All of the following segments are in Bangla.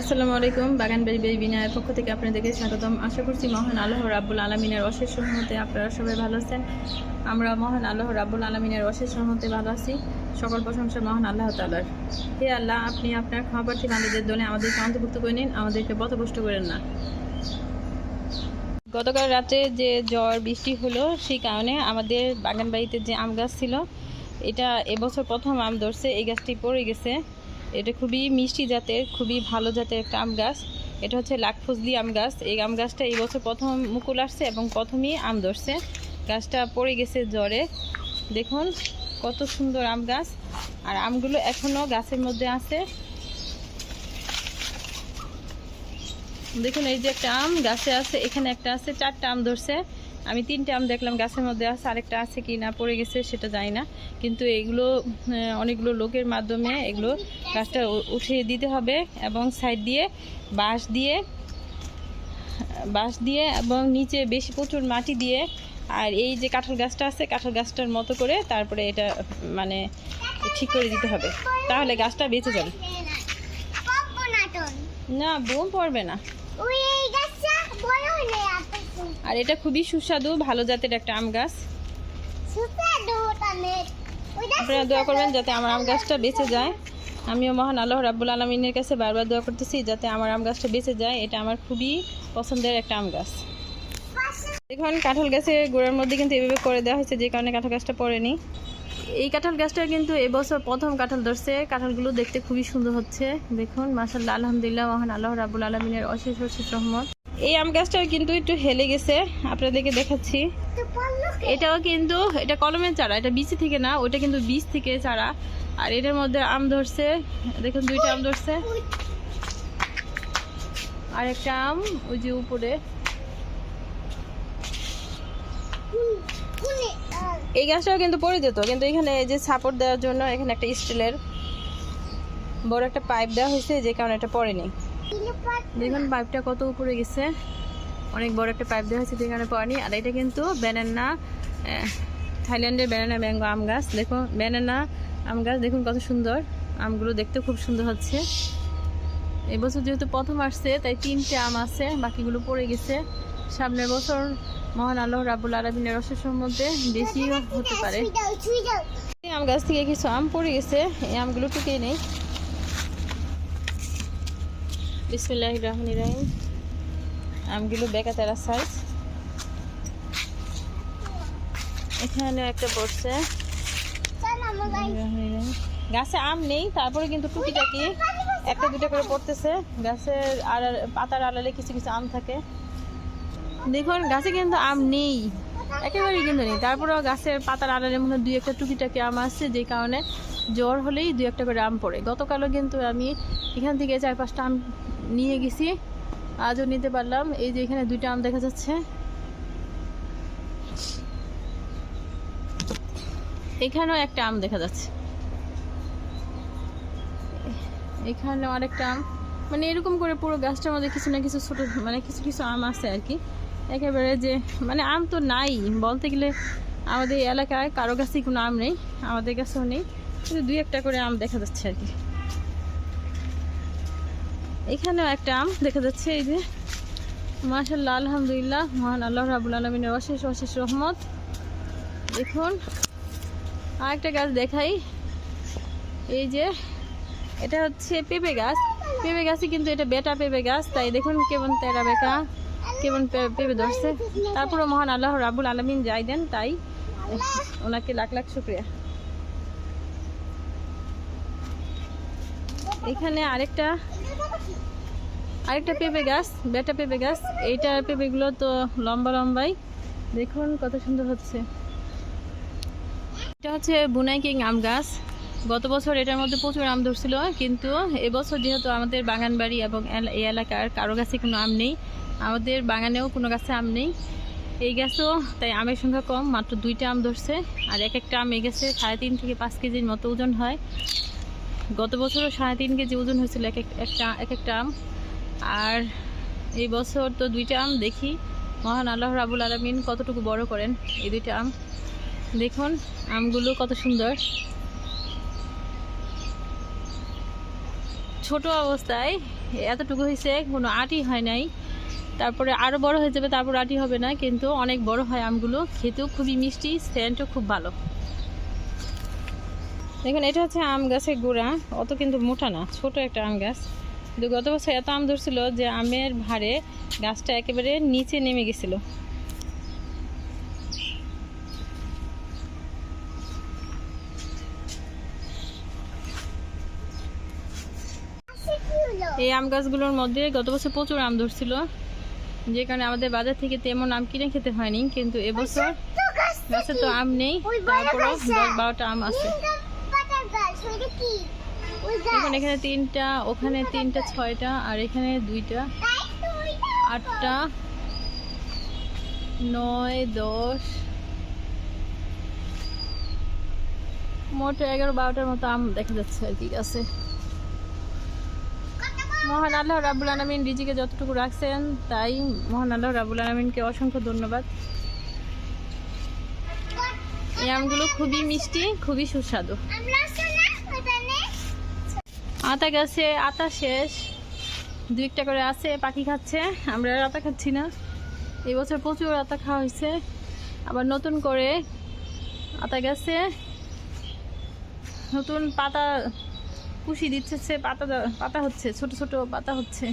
আসসালামু আলাইকুম বাগানবাড়ি বিনায়ের পক্ষ থেকে আপনাদেরকে স্বাগতম। আশা করছি মহান আল্লাহ আলমিনের অশেষ রহমতে আপনারা সবাই ভালো আছেন। আমরা মহান আল্লাহ রাব্বুল আলমিনের অশেষ রহমতে ভালো আছি। সকল প্রশংসা মহান আল্লাহ তালার হে আল্লাহ, আপনি আপনার দলে আমাদেরকে অন্তর্ভুক্ত করে নিন, আমাদেরকে পথভ্রষ্ট করেন না। গতকাল রাতে যে জ্বর বৃষ্টি হলো, সেই কারণে আমাদের বাগান বাড়িতে যে আম গাছ ছিল, এটা এবছর প্রথম আম ধরছে, এই গাছটি পড়ে গেছে। এটা খুবই মিষ্টি জাতের, খুবই ভালো জাতের একটা আম গাছ। এটা হচ্ছে লাখফজলি আম গাছ। এই আম গাছটা এই বছর প্রথম মুকুল আসছে এবং প্রথমেই আম ধরছে। গাছটা পড়ে গেছে জ্বরে। দেখুন কত সুন্দর আম গাছ। আর আমগুলো এখনও গাছের মধ্যে আছে। দেখুন এই যে একটা আম গাছে আছে, এখানে একটা আছে, চারটা আম ধরছে। আমি তিনটে আম দেখলাম গাছের মধ্যে আছে আরেকটা আছে কি না পড়ে গেছে সেটা জানি না। কিন্তু এগুলো অনেকগুলো লোকের মাধ্যমে এগুলো গাছটা উঠিয়ে দিতে হবে এবং সাইড দিয়ে বাঁশ দিয়ে বাঁশ দিয়ে এবং নিচে বেশি প্রচুর মাটি দিয়ে আর এই যে কাঁঠাল গাছটা আছে কাঁঠাল গাছটার মতো করে তারপরে এটা মানে ঠিক করে দিতে হবে। তাহলে গাছটা বেঁচে যাবে। না বোম পড়বে না। আর এটা খুবই সুস্বাদু ভালো জাতের একটা আম গাছ। আপনারা দোয়া করবেন যাতে আমার আম গাছটা বেঁচে যায়। আমিও মহান আল্লাহ রাব্বুল আলমিনের কাছে বারবার দোয়া করতেছি যাতে আমার আম গাছটা বেঁচে যায়। এটা আমার খুবই পছন্দের একটা আম গাছ। দেখুন কাঁঠাল গাছের গোড়ার মধ্যে কিন্তু এভাবে করে দেওয়া হয়েছে যে কারণে কাঁঠাল গাছটা পড়েনি। এই কাঁঠাল গাছটা কিন্তু এবছর প্রথম কাঁঠাল ধরছে। কাঁঠালগুলো দেখতে খুবই সুন্দর হচ্ছে। দেখুন মাসাল্লাহ আলহামদুলিল্লাহ মহান আল্লাহ রাবুল আলমিনের অশেষ অশেষ রহমত। এই আম গাছটাও কিন্তু একটু হেলে গেছে। আপনাদেরকে দেখাচ্ছি। এটাও কিন্তু, এটা কলমের চারা, এটা বিচি থেকে না ওটা কিন্তু বীজ থেকে চারা। আর এটার মধ্যে আম ধরছে, দেখুন দুইটা আম ধরছে। আর একটা আম, ওই যে উপরে। এই গাছটাও কিন্তু পড়ে যেত, কিন্তু এখানে যে সাপোর্ট দেওয়ার জন্য এখানে একটা স্টিলের বড় একটা পাইপ দেওয়া হয়েছে, যে কারণে এটা পড়েনি। দেখুন পাইপটা কত উপরে গেছে। অনেক বড় একটা পাইপ দেওয়া হয়েছে যে কারণে পড়েনি আর এটা কিন্তু ব্যানানা থাইল্যান্ডের ব্যানানা ম্যাঙ্গো আম গাছ। দেখুন ব্যানানা আম গাছ, দেখুন কত সুন্দর। আমগুলো দেখতে খুব সুন্দর হচ্ছে। এবছর যেহেতু প্রথম আসছে, তাই তিনটে আম আছে, বাকিগুলো পড়ে গেছে। সামনের বছর মহান আল্লাহ রাবুল আলমিনের অশেষের মধ্যে বেশি হতে পারে। আম গাছ থেকে কিছু আম পড়ে গেছে। এই আমগুলো টুকে নেই। বিসমুল্লাহ রহমান রাহিম আমগুলো বেকা তেরা সাইজ এখানে একটা পড়ছে গাছে আম নেই, তারপরে কিন্তু টুকিটাকি একটা দুটো করে পড়তেছে। গাছের আড়াল পাতার আড়ালে কিছু কিছু আম থাকে। দেখুন, গাছে কিন্তু আম নেই। একেবারেই কিন্তু নেই। তারপরেও গাছের পাতার আড়ালে মনে দুই একটা টুকিটাকি আম আসছে, যে কারণে জ্বর হলেই দুই একটা করে আম পড়ে। গতকালও কিন্তু আমি এখান থেকে চার পাঁচটা আম নিয়ে গেছি। আজও নিতে পারলাম। এই যে এখানে দুইটা আম দেখা যাচ্ছে। এখানেও একটা আম দেখা যাচ্ছে। এখানেও আরেকটা আম। মানে এরকম করে পুরো গাছটার মধ্যে কিছু না কিছু ছোট মানে কিছু কিছু আম আছে আর কি। একেবারে যে মানে আম তো নাই। বলতে গেলে আমাদের এলাকায় কারও কাছেই কোনো আম নেই, আমাদের কাছেও নেই। কিন্তু দুই একটা করে আম দেখা যাচ্ছে আর কি। এখানেও একটা আম দেখা যাচ্ছে, এই যে। মাশাল্লাহ আলহামদুলিল্লাহ, মহান আল্লাহ রাবুল আলমিনের অশেষ অশেষ রহমত। দেখুন, আরেকটা গাছ দেখাই। এই যে, এটা হচ্ছে পেঁপে গাছ। পেঁপে গাছে কিন্তু এটা বেটা পেঁপে গাছ। তাই দেখুন কেমন তেরা বেকা কেমন পেঁপে ধরছে। তারপরে মহান আল্লাহ রাবুল আলমিন যাই দেন, তাই। ওনাকে লাখ লাখ শুক্রিয়া। এখানে আরেকটা আরেকটা পেঁপে গাছ, বেটা পেঁপে গাছ। এইটা পেঁপেগুলো তো লম্বা লম্বাই। দেখুন কত সুন্দর হচ্ছে। এটা হচ্ছে বুনাই কিং আম গাছ। গত বছর এটার মধ্যে প্রচুর আম ধরছিল, কিন্তু এবছর যেহেতু আমাদের বাগান বাড়ি এবং এই এলাকার কারও গাছে কোনো আম নেই, আমাদের বাগানেও কোনো গাছে আম নেই। এই গাছও, তাই আমের সংখ্যা কম, মাত্র দুইটা আম ধরছে। আর এক একটা আম এই গাছে সাড়ে তিন থেকে পাঁচ কেজির মতো ওজন হয়। গত বছরও সাড়ে তিন কেজি ওজন হয়েছিল এক এক- একটা এক একটা আম। আর এই বছর তো দুইটা আম দেখি। মহান আল্লাহ রাবুল আলমিন কতটুকু বড় করেন এই দুইটা আম। দেখুন, আমগুলো কত সুন্দর। ছোট অবস্থায় এতটুকু হয়েছে, কোনো আটি হয় নাই। তারপরে আরও বড় হয়ে যাবে, তারপর আটি হবে না, কিন্তু অনেক বড় হয় আমগুলো। খেতেও খুবই মিষ্টি সেন্টও খুব ভালো। দেখুন এটা হচ্ছে আম গাছের গোড়া। অত কিন্তু মোটা না ছোট একটা আম গাছ। কিন্তু গত বছর এত আম ধরছিল যে আমের ভারে গাছটা একেবারে নিচে নেমে গেছিল। এই আম গাছগুলোর মধ্যে গত বছর প্রচুর আম ধরছিল যে কারণে আমাদের বাজার থেকে তেমন আম কিনে খেতে হয়নি কিন্তু এবছর গাছে তো আম নেই তারপরও দশ বারোটা আম আছে। এখন এখানে তিনটা ওখানে তিনটা ছয়টা আর এখানে দুইটা। আটটা নয় দশ মোট এগারো বারোটার মতো আম দেখা যাচ্ছে আর কি গাছে। মহান আল্লাহ রাবুল আলমিন রিজিকে যতটুকু রাখছেন তাই মহান আল্লাহ রাবুল আলমিনকে অসংখ্য ধন্যবাদ। এই আমগুলো খুবই মিষ্টি খুবই সুস্বাদু। আতা গেছে, আতা শেষ। দু একটা করে আছে, পাখি খাচ্ছে। আমরা আর আতা খাচ্ছি না। এবছর প্রচুর আতা খাওয়া হয়েছে। আবার নতুন করে আতা গেছে। নতুন পাতা কুশি দিচ্ছে পাতা পাতা হচ্ছে, ছোট ছোট পাতা হচ্ছে।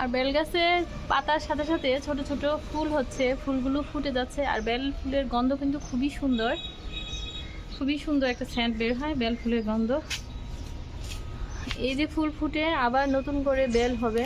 আর বেল গাছে পাতার সাথে সাথে ছোট ছোট ফুল হচ্ছে, ফুলগুলো ফুটে যাচ্ছে আর বেল ফুলের গন্ধ কিন্তু খুবই সুন্দর। খুবই সুন্দর একটা স্যান্ট বের হয় বেল ফুলের গন্ধ। এই যে ফুল ফুটে আবার নতুন করে বেল হবে।